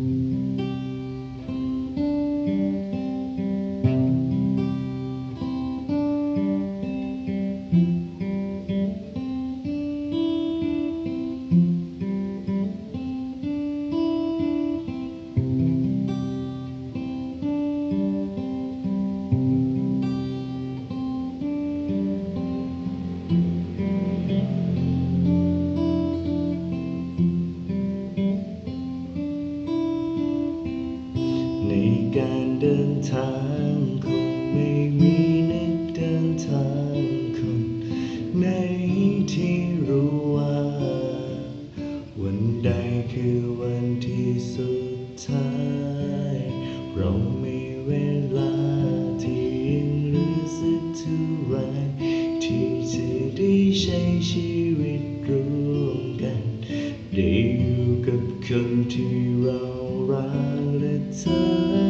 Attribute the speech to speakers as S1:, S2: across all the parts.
S1: Thank you. การเดินทางคงไม่มีนักเดินทางคนไหนที่รู้ว่า วันใดคือวันที่สุดท้าย เรามีเวลาที่ยังเหลือสักเท่าไรที่จะได้ใช้ชีวิตร่วมกันได้อยู่กับคนที่เรารักและเธอ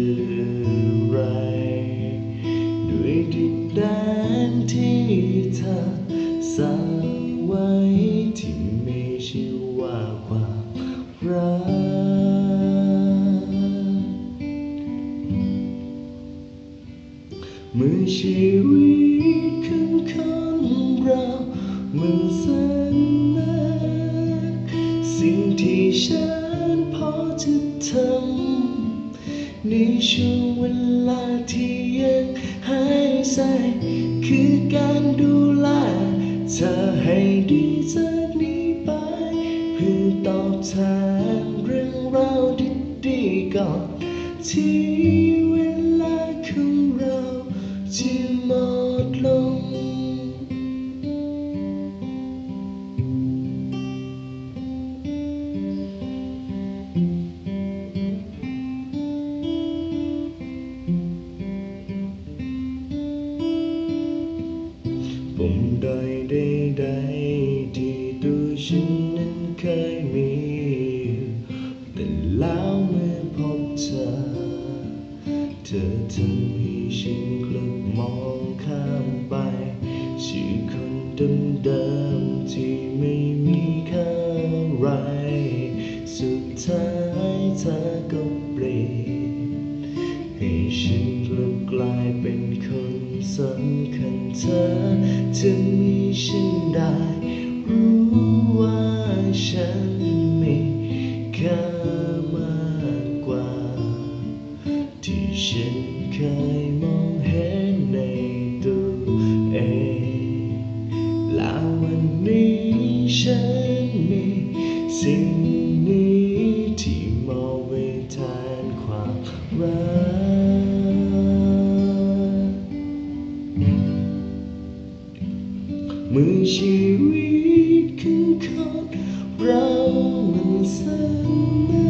S1: ชีวิตของคนเรามันสั้นนักสิ่งที่ฉันพอจะทำในช่วงเวลาที่ยังหายใจคือการดูแลเธอให้ดีจากนี้ไปเพื่อตอบแทนเรื่องราวดีๆก่อนที่ ได้ได้ที่ตัวฉันนั้นเคยมี แต่แล้วเมื่อพบเธอ เธอทำให้ฉันกลับมองข้ามไป ชื่อคนเดิมๆที่ไม่มีค่าอะไร สุดท้ายเธอก็เปลี่ยนให้ฉันกลับกลายเป็นคนสำคัญเธอจะมี ฉันได้รู้ว่าฉันมีค่ามากกว่า ที่ฉันเคยมองเห็นในตัวเองแล้ววันนี้ฉันมีสิ่งนี้ที่มองไว้แทนความรัก ชีวิตขอคนเรามันสั้นนั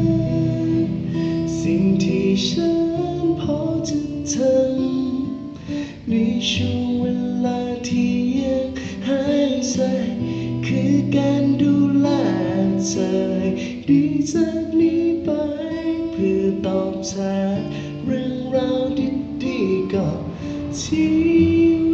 S1: กสิ่งที่ฉันพอจะทำในช่วงเวลาที่ยังหายใจคือการดูแลเธอให้ดีจากนี้ไป เพื่อตอบแทนเรื่องราวดีๆก่อนที่